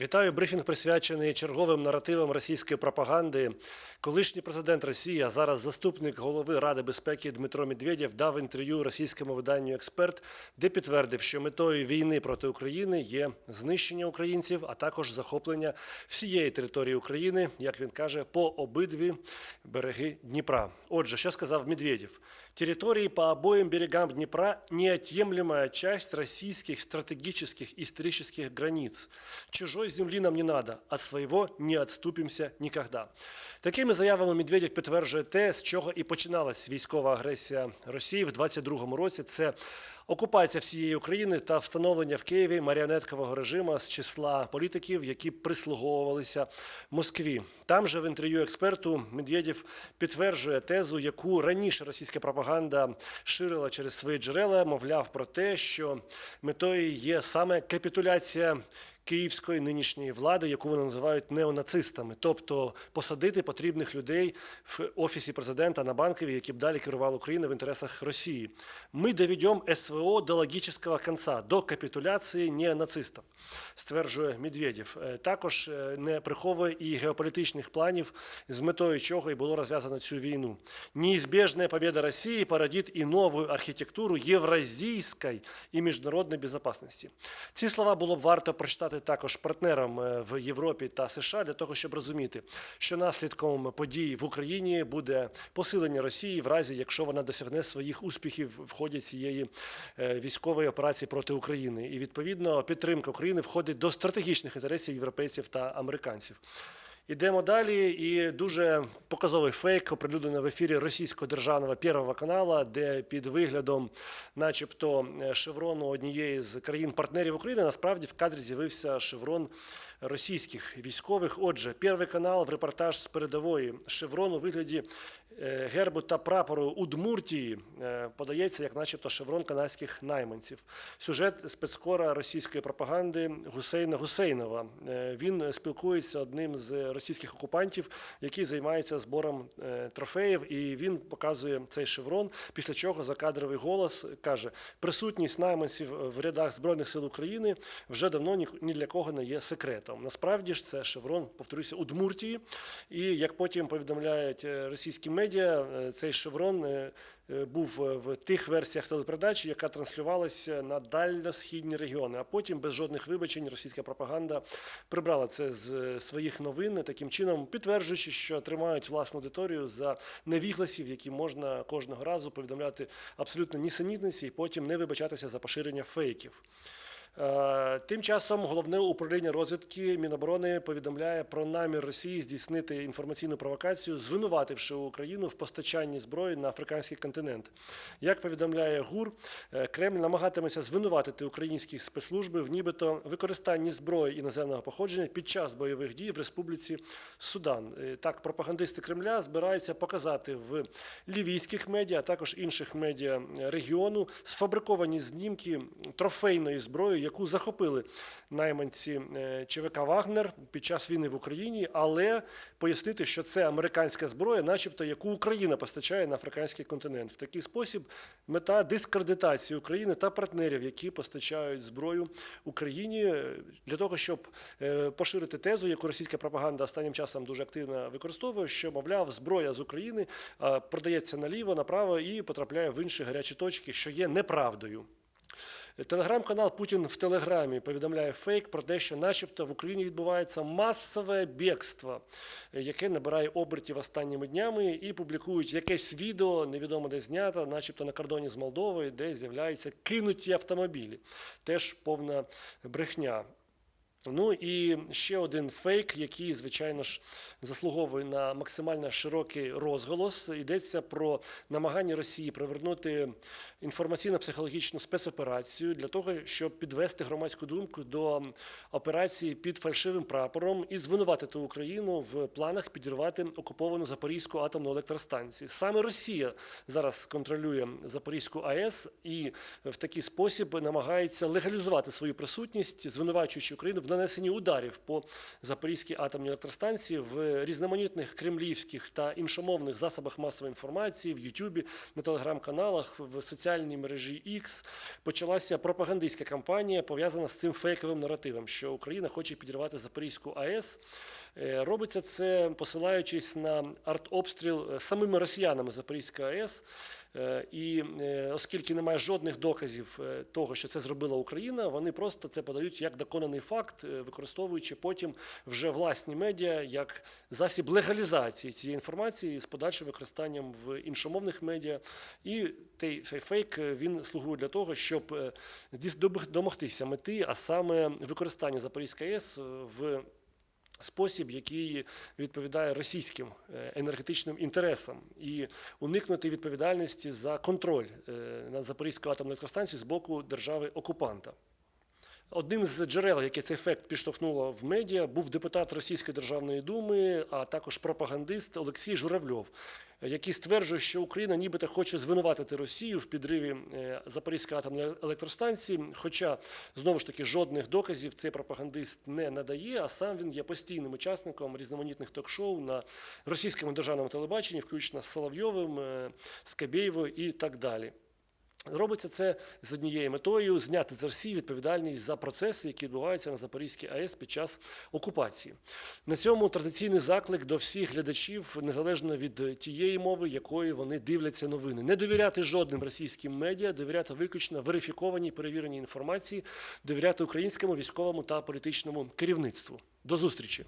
Вітаю. Брифінг присвячений черговим наративам російської пропаганди. Колишній президент Росії, а зараз заступник голови Ради безпеки Дмитро Медведєв дав інтерв'ю російському виданню Експерт, де підтвердив, що метою війни проти України є знищення українців, а також захоплення всієї території України, як він каже, по обидві береги Дніпра. Отже, що сказав Медведєв? Территории по обоим берегам Днепра – неотъемлемая часть российских стратегических исторических границ. Чужой земли нам не надо, от своего не отступимся никогда. Такими заявами Медведєв підтверджує те, з чого і починалась військова агресія Росії в 22-му році. Це окупація всієї України та встановлення в Києві маріонеткового режиму з числа політиків, які прислуговувалися Москві. Там же в інтерв'ю експерту Медведєв підтверджує тезу, яку раніше російська пропаганда ширила через свої джерела, мовляв про те, що метою є саме капітуляція. Київської нинішньої влади, яку вони називають неонацистами, тобто посадити потрібних людей в офісі президента на банкові, які б далі керували Україною в інтересах Росії. Ми доведемо СВО до логічного кінця, до капітуляції неонацистів, стверджує Медведєв. Е, Також е, не приховує і геополітичних планів, з метою чого і було розв'язано цю війну. Неизбежная победа Росії породить і нову архітектуру євразійської і міжнародної безпечності. Ці слова було б варто прочитати також партнерам е, в Європі та США для того, щоб розуміти, що наслідком подій в Україні буде посилення Росії в разі, якщо вона досягне своїх успіхів в ході цієї е, військової операції проти України. І відповідно підтримка України входить до стратегічних інтересів європейців та американців. Ідемо далі, і дуже показовий фейк оприлюднений в ефірі російського державного Первого канала, де під виглядом, начебто, шеврону однієї з країн-партнерів України, насправді в кадрі з'явився шеврон російських військових. Отже, Первий канал в репортаж з передової шеврон у вигляді гербу та прапору Удмуртії е, подається як, начебто, шеврон канадських найманців. Сюжет спецкора російської пропаганди Гусейна Гусейнова. Е, Він спілкується одним з російських окупантів, який займається збором е, трофеїв, і він показує цей шеврон. Після чого закадровий голос каже: присутність найманців в рядах збройних сил України вже давно ні, для кого не є секретом. Насправді ж це шеврон, повторюся, Удмуртії. І як потім повідомляють е, російські медіа, е, цей шеврон. е, е, Був е, в тих версіях телепередачі, яка транслювалася на дальньосхідні регіони. А потім без жодних вибачень російська пропаганда прибрала це з своїх новин, таким чином підтверджуючи, що тримають власну аудиторію за невігласів, які можна кожного разу повідомляти абсолютно нісенітниці і потім не вибачатися за поширення фейків. Е, Тим часом головне управління розвідки Міноборони повідомляє про намір Росії здійснити інформаційну провокацію, звинувативши Україну в постачанні зброї на африканський континент. Як повідомляє ГУР, е, Кремль намагатиметься звинуватити українські спецслужби в нібито використанні зброї іноземного походження під час бойових дій в Республіці Судан. Е, Так, пропагандисти Кремля збираються показати в лівійських медіа, а також інших медіа регіону сфабриковані знімки трофейної зброї, яку захопили найманці е, ЧВК Вагнер під час війни в Україні, але пояснити, що це американська зброя, начебто яку Україна постачає на африканський континент. В такий спосіб мета дискредитації України та партнерів, які постачають зброю Україні, е, для того, щоб е, поширити тезу, яку російська пропаганда останнім часом дуже активно використовує, що мовляв, зброя з України продається наліво, направо і потрапляє в інші гарячі точки, що є неправдою. Телеграм-канал Путін в Телеграмі повідомляє фейк про те, що, начебто, в Україні відбувається масове бігство, яке набирає обертів останніми днями, і публікують якесь відео, невідомо де знято, начебто на кордоні з Молдовою, де з'являються кинуті автомобілі. Теж повна брехня. Ну і ще один фейк, який, звичайно ж, заслуговує на максимально широкий розголос. Йдеться про намагання Росії привернути інформаційно-психологічну спецоперацію для того, щоб підвести громадську думку до операції під фальшивим прапором і звинуватити Україну в планах підірвати окуповану Запорізьку атомну електростанцію. Саме Росія зараз контролює Запорізьку АЕС і в такий спосіб намагається легалізувати свою присутність, звинувачуючи Україну в в нанесенні ударів по Запорізькій атомній електростанції в різноманітних кремлівських та іншомовних засобах масової інформації, в Ютубі, на телеграм-каналах, в соціальній мережі X почалася пропагандистська кампанія, пов'язана з цим фейковим наративом, що Україна хоче підірвати Запорізьку АЕС. Е, Робиться це посилаючись на артобстріл е, самими росіянами Запорізької АЕС. Е, І оскільки немає жодних доказів того, що це зробила Україна, вони просто це подають як доконаний факт, використовуючи потім вже власні медіа як засіб легалізації цієї інформації з подальшим використанням в іншомовних медіа. І цей фейк він слугує для того, щоб домогтися мети, а саме використання Запорізької АЕС в спосіб, який відповідає російським е, енергетичним інтересам, і уникнути відповідальності за контроль на над Запорізькою атомною електростанцією з боку держави-окупанта. Одним з джерел, яке цей ефект підштовхнуло в медіа, був депутат Російської державної думи, а також пропагандист Олексій Журавльов, який стверджує, що Україна нібито хоче звинуватити Росію в підриві е, Запорізької атомної електростанції. Хоча знову ж таки жодних доказів цей пропагандист не надає, а сам він є постійним учасником різноманітних ток-шоу на російському державному телебаченні, включно з Соловйовим, е, Скабєєвою і так далі. Робиться це з однією метою зняти з Росії відповідальність за процеси, які відбуваються на Запорізькій АЕС під час окупації. На цьому традиційний заклик до всіх глядачів, незалежно від тієї мови, якої вони дивляться новини. Не довіряти жодним російським медіа, довіряти виключно верифікованій перевіреній інформації, довіряти українському військовому та політичному керівництву. До зустрічі!